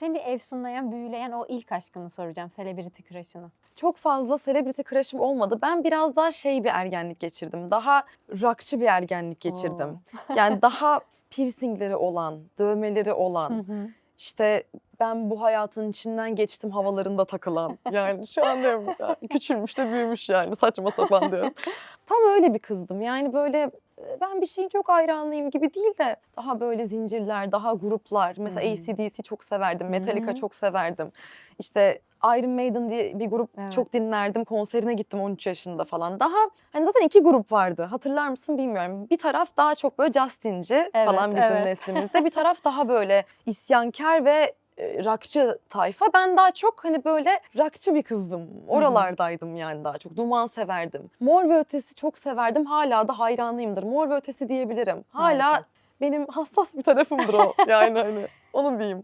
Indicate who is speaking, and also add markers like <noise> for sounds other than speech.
Speaker 1: Seni efsunlayan, büyüleyen o ilk aşkını soracağım. Celebrity crush'ını.
Speaker 2: Çok fazla celebrity crush'ım olmadı. Ben biraz daha şey bir ergenlik geçirdim. Daha rockçı bir ergenlik geçirdim. Yani daha piercingleri olan, dövmeleri olan,
Speaker 1: Hı hı.
Speaker 2: işte ben bu hayatın içinden geçtim havalarında takılan. Yani şu an diyorum ya, küçülmüş de büyümüş yani saçma sapan diyorum. <laughs> Tam öyle bir kızdım. Yani böyle ben bir şeyin çok hayranlıyım gibi değil de daha böyle zincirler, daha gruplar. Mesela
Speaker 1: hı.
Speaker 2: ACDC çok severdim, Metallica
Speaker 1: hı.
Speaker 2: çok severdim. İşte Iron Maiden diye bir grup
Speaker 1: Evet.
Speaker 2: çok dinlerdim. Konserine gittim 13 yaşında falan. Daha hani zaten iki grup vardı. Hatırlar mısın bilmiyorum. Bir taraf daha çok böyle Justin'ci
Speaker 1: Evet,
Speaker 2: falan bizim
Speaker 1: evet.
Speaker 2: neslimizde. Bir <laughs> taraf daha böyle isyankar ve e, rockçı tayfa. Ben daha çok hani böyle rockçı bir kızdım. Oralardaydım yani daha çok. Duman severdim. Mor ve Ötesi çok severdim. Hala da hayranıyımdır. Mor ve Ötesi diyebilirim. Hala benim hassas bir tarafımdır o. <laughs> Yani hani onu diyeyim.